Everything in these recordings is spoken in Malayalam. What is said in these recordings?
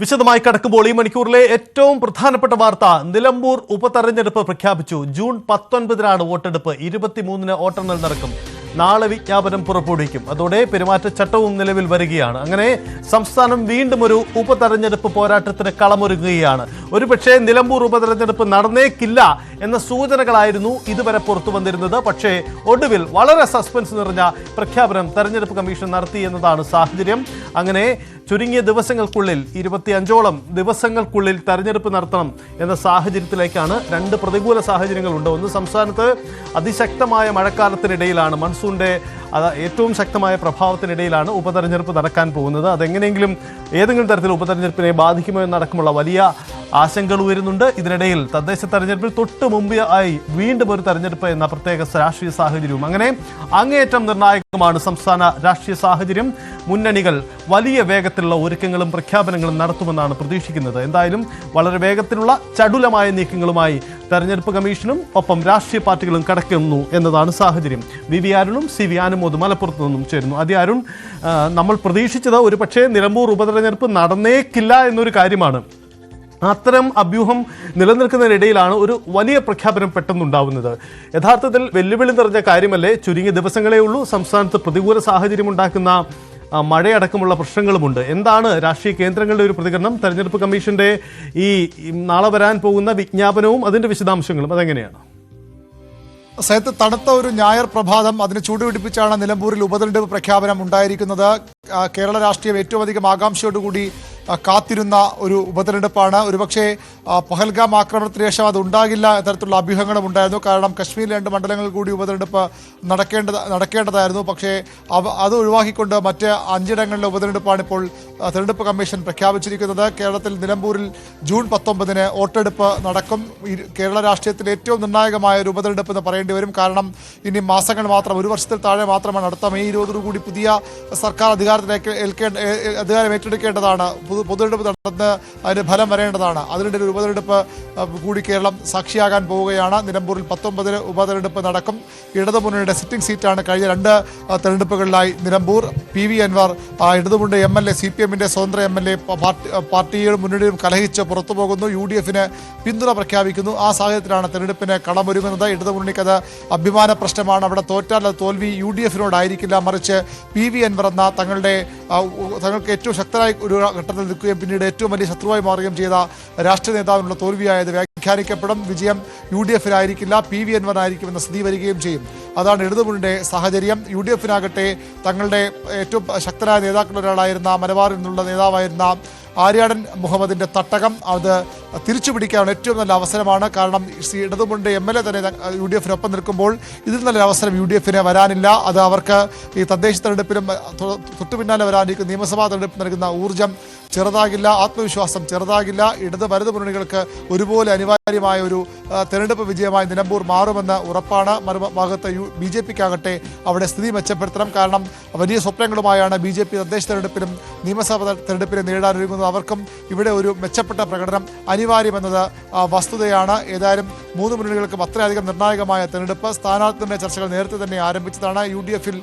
വിശദമായി കടക്കുമ്പോൾ ഈ മണിക്കൂറിലെ ഏറ്റവും പ്രധാനപ്പെട്ട വാർത്ത നിലമ്പൂർ ഉപതെരഞ്ഞെടുപ്പ് പ്രഖ്യാപിച്ചു. ജൂൺ പത്തൊൻപതിനാണ് വോട്ടെടുപ്പ്. ഇരുപത്തിമൂന്നിന് വോട്ടെണ്ണൽ നടക്കും. നാളെ വിജ്ഞാപനം പുറപ്പെടുവിക്കും. അതോടെ പെരുമാറ്റച്ചട്ടവും നിലവിൽ വരികയാണ്. അങ്ങനെ സംസ്ഥാനം വീണ്ടും ഒരു ഉപതെരഞ്ഞെടുപ്പ് പോരാട്ടത്തിന് കളമൊരുങ്ങുകയാണ്. ഒരുപക്ഷെ നിലമ്പൂർ ഉപതെരഞ്ഞെടുപ്പ് നടന്നേക്കില്ല എന്ന സൂചനകളായിരുന്നു ഇതുവരെ പുറത്തു വന്നിരുന്നത്. പക്ഷേ ഒടുവിൽ വളരെ സസ്പെൻസ് നിറഞ്ഞ പ്രഖ്യാപനം തെരഞ്ഞെടുപ്പ് കമ്മീഷൻ നടത്തി എന്നതാണ് സാഹചര്യം. അങ്ങനെ ചുരുങ്ങിയ ദിവസങ്ങൾക്കുള്ളിൽ ഇരുപത്തിയഞ്ചോളം ദിവസങ്ങൾക്കുള്ളിൽ തെരഞ്ഞെടുപ്പ് നടത്തണം എന്ന സാഹചര്യത്തിലേക്കാണ് രണ്ട് പ്രതികൂല സാഹചര്യങ്ങളുണ്ട്. ഒന്ന് സംസ്ഥാനത്ത് അതിശക്തമായ മഴക്കാലത്തിനിടയിലാണ് മൺസൂണിന്റെ ഏറ്റവും ശക്തമായ പ്രഭാവത്തിനിടയിലാണ് ഉപതെരഞ്ഞെടുപ്പ് നടക്കാൻ പോകുന്നത്. അതെങ്ങനെയെങ്കിലും ഏതെങ്കിലും തരത്തിൽ ഉപതെരഞ്ഞെടുപ്പിനെ ബാധിക്കുമോ എന്നടക്കമുള്ള വലിയ ആശങ്കകൾ ഉയരുന്നുണ്ട്. ഇതിനിടയിൽ തദ്ദേശ തെരഞ്ഞെടുപ്പിൽ തൊട്ട് മുമ്പ് ആയി വീണ്ടും ഒരു തെരഞ്ഞെടുപ്പ് എന്ന പ്രത്യേക രാഷ്ട്രീയ സാഹചര്യവും. അങ്ങനെ അങ്ങേയറ്റം നിർണായകമാണ് സംസ്ഥാന രാഷ്ട്രീയ സാഹചര്യം. മുന്നണികൾ വലിയ വേഗത്തിലുള്ള ഒരുക്കങ്ങളും പ്രഖ്യാപനങ്ങളും നടത്തുമെന്നാണ് പ്രതീക്ഷിക്കുന്നത്. എന്തായാലും വളരെ വേഗത്തിലുള്ള ചടുലമായ നീക്കങ്ങളുമായി തെരഞ്ഞെടുപ്പ് കമ്മീഷനും ഒപ്പം രാഷ്ട്രീയ പാർട്ടികളും കടക്കുന്നു എന്നതാണ് സാഹചര്യം. വി വി അരുണും സി വി ആനുമോദ് മലപ്പുറത്ത് നിന്നും ചേരുന്നു. അതി അരുൺ നമ്മൾ പ്രതീക്ഷിച്ചത് ഒരു പക്ഷേ നിലമ്പൂർ ഉപതെരഞ്ഞെടുപ്പ് നടന്നേക്കില്ല എന്നൊരു കാര്യമാണ്. അത്തരം അഭ്യൂഹം നിലനിൽക്കുന്നതിനിടയിലാണ് ഒരു വലിയ പ്രഖ്യാപനം പെട്ടെന്നുണ്ടാവുന്നത്. യഥാർത്ഥത്തിൽ വെല്ലുവിളി നിറഞ്ഞ കാര്യമല്ലേ ചുരുങ്ങിയ ദിവസങ്ങളേ ഉള്ളൂ? സംസ്ഥാനത്ത് പ്രതികൂല സാഹചര്യം ഉണ്ടാക്കുന്ന മഴയടക്കമുള്ള പ്രശ്നങ്ങളുമുണ്ട്. എന്താണ് രാഷ്ട്രീയ കേന്ദ്രങ്ങളുടെ ഒരു പ്രതികരണം? തെരഞ്ഞെടുപ്പ് കമ്മീഷന്റെ ഈ നാളെ വരാൻ പോകുന്ന വിജ്ഞാപനവും അതിന്റെ വിശദാംശങ്ങളും അതെങ്ങനെയാണ്? സയത്ത് തണുത്ത ഒരു ഞായർ പ്രഭാതം അതിന് ചൂടുപിടിപ്പിച്ചാണ് നിലമ്പൂരിൽ ഉപതെരഞ്ഞെടുപ്പ് പ്രഖ്യാപനം ഉണ്ടായിരിക്കുന്നത്. കേരള രാഷ്ട്രീയം ഏറ്റവും അധികം ആകാംക്ഷയോടുകൂടി കാത്തിരുന്ന ഒരു ഉപതെരഞ്ഞെടുപ്പാണ്. ഒരുപക്ഷെ പഹൽഗാം ആക്രമണത്തിന് ശേഷം അത് ഉണ്ടാകില്ല തരത്തിലുള്ള അഭ്യൂഹങ്ങളും ഉണ്ടായിരുന്നു. കാരണം കശ്മീർ രണ്ട് മണ്ഡലങ്ങൾ കൂടി ഉപതെരഞ്ഞെടുപ്പ് നടക്കേണ്ട നടക്കേണ്ടതായിരുന്നു. പക്ഷേ അത് ഒഴിവാക്കിക്കൊണ്ട് മറ്റ് അഞ്ചിടങ്ങളിലെ ഉപതെരഞ്ഞെടുപ്പാണ് ഇപ്പോൾ തെരഞ്ഞെടുപ്പ് കമ്മീഷൻ പ്രഖ്യാപിച്ചിരിക്കുന്നത്. കേരളത്തിൽ നിലമ്പൂരിൽ ജൂൺ പത്തൊമ്പതിന് വോട്ടെടുപ്പ് നടക്കും. കേരള രാഷ്ട്രീയത്തിൽ ഏറ്റവും നിർണായകമായ ഒരു ഉപതെരഞ്ഞെടുപ്പ് എന്ന് പറയേണ്ടി വരും. കാരണം ഇനി മാസങ്ങൾ മാത്രം ഒരു വർഷത്തിൽ താഴെ മാത്രമാണ് അടുത്ത മെയ് ഇരുപതോടുകൂടി പുതിയ സർക്കാർ അധികാരത്തിലേക്ക് ഏൽക്കേണ്ട അധികാരം ഏറ്റെടുക്കേണ്ടതാണ്. പൊതു പൊതുതെരഞ്ഞെടുപ്പ് നടന്ന് അതിന് ഫലം വരേണ്ടതാണ്. അതിനിടയിൽ ഉപതെരഞ്ഞെടുപ്പ് കൂടി കേരളം സാക്ഷിയാകാൻ പോവുകയാണ്. നിലമ്പൂരിൽ പത്തൊമ്പതിന് ഉപതെരഞ്ഞെടുപ്പ് നടക്കും. ഇടതുമുന്നണിയുടെ സിറ്റിംഗ് സീറ്റാണ് കഴിഞ്ഞ രണ്ട് തെരഞ്ഞെടുപ്പുകളിലായി നിലമ്പൂർ പി വി അൻവർ ഇടതുമുന്നണി M L A C P എമ്മിന്റെ സ്വതന്ത്ര എം എൽ എ പാർട്ടിയും മുന്നണിയും കലഹിച്ച് പുറത്തു പോകുന്നു. യു ഡി എഫിന് പിന്തുണ പ്രഖ്യാപിക്കുന്നു. ആ സാഹചര്യത്തിലാണ് തെരഞ്ഞെടുപ്പിന് കളമൊരുങ്ങുന്നത്. ഇടതുമുന്നണിക്കത് അഭിമാന പ്രശ്നമാണ്. അവിടെ തോറ്റാൽ അത് തോൽവി യു ഡി എഫിനോടായിരിക്കില്ല. മറിച്ച് പി വി അൻവർ എന്ന തങ്ങളുടെ തങ്ങൾക്ക് ഏറ്റവും ശക്തരായ ഒരു ഘട്ടത്തിൽ നിൽക്കുകയും പിന്നീട് ഏറ്റവും വലിയ ശത്രുവായി മാറുകയും ചെയ്ത രാഷ്ട്രീയ നേതാവിനുള്ള തോൽവിയായത് വ്യാഖ്യാനിക്കപ്പെടും വിജയം യു ഡി എഫിനായിരിക്കില്ല പി വി അൻവറിനായിരിക്കുമെന്ന സ്ഥിതി വരികയും ചെയ്യും. അതാണ് ഇടതുമുന്നണിയുടെ സാഹചര്യം. യു ഡി എഫിനാകട്ടെ തങ്ങളുടെ ഏറ്റവും ശക്തരായ നേതാക്കളിലൊരാളായിരുന്ന മലബാറിൽ നിന്നുള്ള നേതാവായിരുന്ന ആര്യാടൻ മുഹമ്മദിന്റെ തട്ടകം. അത് തിരിച്ചു പിടിക്കാനുള്ള ഏറ്റവും നല്ല അവസരമാണ്. കാരണം സി ഇടതുമുണ്ട് എം എൽ എ തന്നെ യു ഡി എഫിനൊപ്പം നിൽക്കുമ്പോൾ ഇതിൽ നല്ലൊരു അവസരം യു ഡി എഫിന് വരാനില്ല. അത് അവർക്ക് ഈ തദ്ദേശ തെരഞ്ഞെടുപ്പിലും തൊട്ടു പിന്നാലെ വരാനിരിക്കുന്ന നിയമസഭാ തെരഞ്ഞെടുപ്പ് നൽകുന്ന ഊർജം ചെറുതാകില്ല ആത്മവിശ്വാസം ചെറുതാകില്ല. ഇടത് വലത് മുന്നണികൾക്ക് ഒരുപോലെ അനിവാര്യമായ ഒരു തെരഞ്ഞെടുപ്പ് വിജയമായി നിലമ്പൂർ മാറുമെന്ന് ഉറപ്പാണ്. മറുഭാഗത്ത് യു ബി ജെ പിക്കാകട്ടെ അവിടെ സ്ഥിതി മെച്ചപ്പെടുത്തണം. കാരണം വലിയ സ്വപ്നങ്ങളുമായാണ് ബി ജെ പി തദ്ദേശ തെരഞ്ഞെടുപ്പിലും നിയമസഭാ തെരഞ്ഞെടുപ്പിലും നേരിടാനൊരുങ്ങുന്നത്. അവർക്കും ഇവിടെ ഒരു മെച്ചപ്പെട്ട പ്രകടനം അനിവാര്യമെന്നത് വസ്തുതയാണ്. ഏതായാലും മൂന്ന് മുന്നണികൾക്കും അത്രയധികം നിർണായകമായ തെരഞ്ഞെടുപ്പ്. സ്ഥാനാർത്ഥിയുടെ ചർച്ചകൾ നേരത്തെ തന്നെ ആരംഭിച്ചതാണ്. യു ഡി എഫിൽ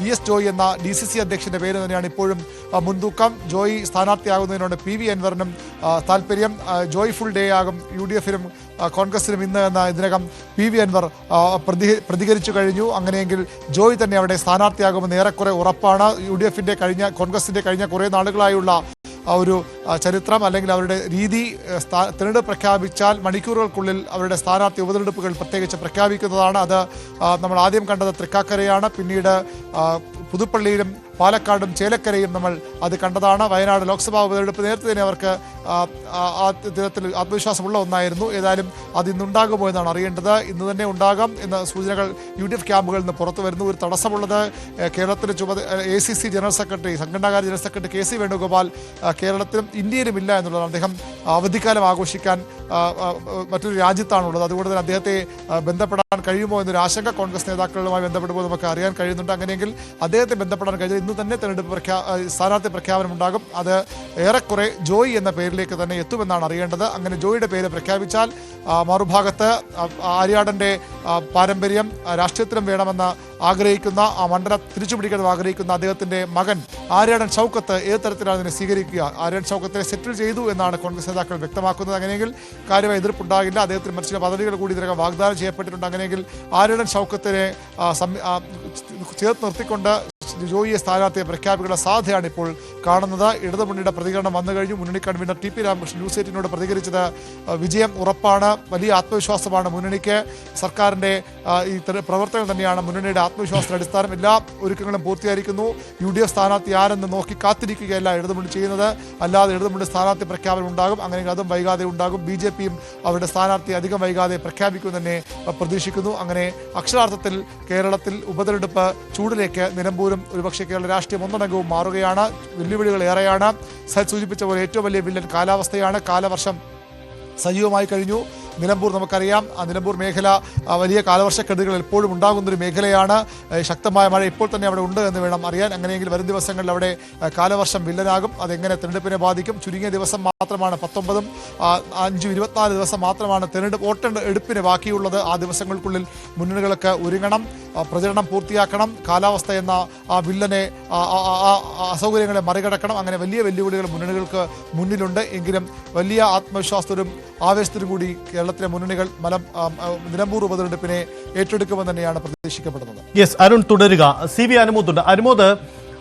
വി എസ് ജോയി എന്ന ഡി സി സി അധ്യക്ഷന്റെ പേര് തന്നെയാണ് ഇപ്പോഴും മുൻതൂക്കം. ജോയി സ്ഥാനാർത്ഥിയാകുന്നതിനോട് പി വി അൻവറിനും താല്പര്യം ആ, ജോയ് ഫുൾ ഡേ ആകും യു ഡി എഫിനും കോൺഗ്രസിനും ഇന്ന് എന്ന ഇതിനകം പി വി അൻവർ പ്രതികരിച്ചു കഴിഞ്ഞു. അങ്ങനെയെങ്കിൽ ജോയ് തന്നെ അവിടെ സ്ഥാനാർത്ഥിയാകുമെന്ന് ഏറെക്കുറെ ഉറപ്പാണ്. യു ഡി എഫിന്റെ കഴിഞ്ഞ കോൺഗ്രസിന്റെ കഴിഞ്ഞ കുറേ നാളുകളായുള്ള ഒരു ചരിത്രം അല്ലെങ്കിൽ അവരുടെ രീതി തിരഞ്ഞെടുപ്പ് പ്രഖ്യാപിച്ചാൽ മണിക്കൂറുകൾക്കുള്ളിൽ അവരുടെ സ്ഥാനാർത്ഥി ഉപതെരഞ്ഞെടുപ്പുകൾ പ്രത്യേകിച്ച് പ്രഖ്യാപിക്കുന്നതാണ്. അത് നമ്മൾ ആദ്യം കണ്ടത് തൃക്കാക്കരയാണ്. പിന്നീട് പുതുപ്പള്ളിയിലും പാലക്കാടും ചേലക്കരയും നമ്മൾ അത് കണ്ടതാണ്. വയനാട് ലോക്സഭാ ഉപതെരഞ്ഞെടുപ്പ് നേരത്തെ തന്നെ അവർക്ക് തരത്തിൽ ആത്മവിശ്വാസമുള്ള ഒന്നായിരുന്നു. ഏതായാലും അത് ഇന്നുണ്ടാകുമോ എന്നാണ് അറിയേണ്ടത്. ഇന്ന് തന്നെ ഉണ്ടാകാം എന്ന സൂചനകൾ യു ഡി എഫ് ക്യാമ്പുകളിൽ നിന്ന് പുറത്തു വരുന്നു. ഒരു തടസ്സമുള്ളത് കേരളത്തിലെ ചുമത A C C general secretary സംഘടനാകാര്യ general secretary K C Venugopal കേരളത്തിലും ഇന്ത്യയിലും ഇല്ല എന്നുള്ളതാണ് അദ്ദേഹം അവധിക്കാലം ആഘോഷിക്കാൻ മറ്റൊരു രാജ്യത്താണുള്ളത്. അതുകൊണ്ട് തന്നെ അദ്ദേഹത്തെ ബന്ധപ്പെടാൻ കഴിയുമോ എന്നൊരു ആശങ്ക കോൺഗ്രസ് നേതാക്കളുമായി ബന്ധപ്പെടുമ്പോൾ നമുക്ക് അറിയാൻ കഴിയുന്നുണ്ട്. അങ്ങനെയെങ്കിൽ അദ്ദേഹത്തെ ബന്ധപ്പെടാൻ കഴിഞ്ഞത് ഇന്ന് തന്നെ തെരഞ്ഞെടുപ്പ് പ്രഖ്യാ സ്ഥാനാർത്ഥി പ്രഖ്യാപനം ഉണ്ടാകും. അത് ഏറെക്കുറെ ജോയി എന്ന പേരിലേക്ക് തന്നെ എത്തുമെന്നാണ് അറിയേണ്ടത്. അങ്ങനെ ജോയിയുടെ പേര് പ്രഖ്യാപിച്ചാൽ മറുഭാഗത്ത് ആര്യാടന്റെ പാരമ്പര്യം രാഷ്ട്രീയത്തിലും വേണമെന്ന് ആഗ്രഹിക്കുന്ന ആ മണ്ഡലം തിരിച്ചുപിടിക്കണം ആഗ്രഹിക്കുന്ന അദ്ദേഹത്തിന്റെ മകൻ ആര്യാടൻ ഷൗക്കത്ത് ഏത് തരത്തിലാണ് ഇതിനെ സ്വീകരിക്കുക? ആര്യാടൻ ഷൗക്കത്തെ സെറ്റിൽ ചെയ്തു എന്നാണ് കോൺഗ്രസ് നേതാക്കൾ വ്യക്തമാക്കുന്നത്. അങ്ങനെയെങ്കിൽ കാര്യമായ എതിർപ്പുണ്ടാകില്ല. അദ്ദേഹത്തിന് മറ്റു പദവികൾ കൂടി ഇതിനകം വാഗ്ദാനം ചെയ്യപ്പെട്ടിട്ടുണ്ട്. അങ്ങനെയെങ്കിൽ ആര്യാടൻ ഷൗക്കത്തിനെ ചേർത്ത് നിർത്തിക്കൊണ്ട് ജോയിയെ സ്ഥാനാർത്ഥിയെ പ്രഖ്യാപിക്കുന്ന സാധ്യതയാണ് ഇപ്പോൾ കാണുന്നത്. ഇടതുമുന്നണിയുടെ പ്രതികരണം വന്നു കഴിഞ്ഞു. മുന്നണി convener T P Ramakrishnan news പ്രതികരിച്ചത് വിജയം ഉറപ്പാണ് വലിയ ആത്മവിശ്വാസമാണ് മുന്നണിക്ക്. സർക്കാരിന്റെ ഈ പ്രവർത്തനം തന്നെയാണ് മുന്നണിയുടെ ആത്മവിശ്വാസത്തിന് അടിസ്ഥാനം. എല്ലാ ഒരുക്കങ്ങളും പൂർത്തിയായിരിക്കുന്നു യു ഡി എഫ് സ്ഥാനാർത്ഥി ആരെന്ന് നോക്കി കാത്തിരിക്കുകയല്ല ഇടതുമുന്നണി ചെയ്യുന്നത്. അല്ലാതെ ഇടതുമുന്നണി സ്ഥാനാർത്ഥി പ്രഖ്യാപനം ഉണ്ടാകും. അങ്ങനെ അതും വൈകാതെ ഉണ്ടാകും. ബി ജെ പിയും അവരുടെ സ്ഥാനാർത്ഥി അധികം വൈകാതെ പ്രഖ്യാപിക്കും തന്നെ പ്രതീക്ഷിക്കുന്നു. അങ്ങനെ അക്ഷരാർത്ഥത്തിൽ കേരളത്തിൽ ഉപതെരഞ്ഞെടുപ്പ് ചൂടിലേക്ക് നിലമ്പൂരും ഒരുപക്ഷെ കേരള രാഷ്ട്രീയം ഒന്നടങ്കവും മാറുകയാണ്. വെല്ലുവിളികൾ ഏറെയാണ്. സജിത് സൂചിപ്പിച്ച പോലെ ഏറ്റവും വലിയ വില്ലൻ കാലാവസ്ഥയാണ്. കാലവർഷം സജീവമായി കഴിഞ്ഞു. നിലമ്പൂർ നമുക്കറിയാം. ആ നിലമ്പൂർ മേഖല വലിയ കാലവർഷക്കെടുതികൾ എപ്പോഴും ഉണ്ടാകുന്നൊരു മേഖലയാണ്. ശക്തമായ മഴ ഇപ്പോൾ തന്നെ അവിടെ ഉണ്ട് എന്ന് വേണം അറിയാൻ. അങ്ങനെയെങ്കിൽ വരും ദിവസങ്ങളിൽ അവിടെ കാലവർഷം വില്ലനാകും. അതെങ്ങനെ തെരഞ്ഞെടുപ്പിനെ ബാധിക്കും? ചുരുങ്ങിയ ദിവസം മാത്രമാണ് പത്തൊമ്പതും അഞ്ചും ഇരുപത്തിനാല് ദിവസം മാത്രമാണ് തെരഞ്ഞെടുപ്പ് വോട്ടെടുപ്പിന് ബാക്കിയുള്ളത്. ആ ദിവസങ്ങൾക്കുള്ളിൽ മുന്നണികളൊക്കെ ഒരുങ്ങണം. പ്രചരണം പൂർത്തിയാക്കണം. കാലാവസ്ഥ എന്ന ആ വില്ലനെ അസൗകര്യങ്ങളെ മറികടക്കണം. അങ്ങനെ വലിയ വെല്ലുവിളികൾ മുന്നണികൾക്ക് മുന്നിലുണ്ട്. എങ്കിലും വലിയ ആത്മവിശ്വാസത്തിലും ആവേശത്തിലും കൂടി കേരളത്തിലെ മുന്നണികൾ മലം നിലമ്പൂർ ഉപതെരഞ്ഞെടുപ്പിനെ ഏറ്റെടുക്കുമെന്ന് തന്നെയാണ് പ്രതീക്ഷിക്കപ്പെടുന്നത്. യെസ് അരുൺ തുടരുക. സി വി അനുമോദുണ്ട്. അനുമോദ്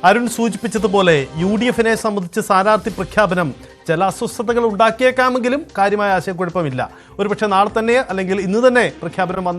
അരുൺ സൂചിപ്പിച്ചതുപോലെ യു ഡി എഫിനെ സംബന്ധിച്ച് സ്ഥാനാർത്ഥി പ്രഖ്യാപനം ചില അസ്വസ്ഥതകൾ ഉണ്ടാക്കിയേക്കാമെങ്കിലും കാര്യമായ ആശയക്കുഴപ്പമില്ല. ഒരുപക്ഷെ നാളെ തന്നെ അല്ലെങ്കിൽ ഇന്ന് തന്നെ പ്രഖ്യാപനം വന്ന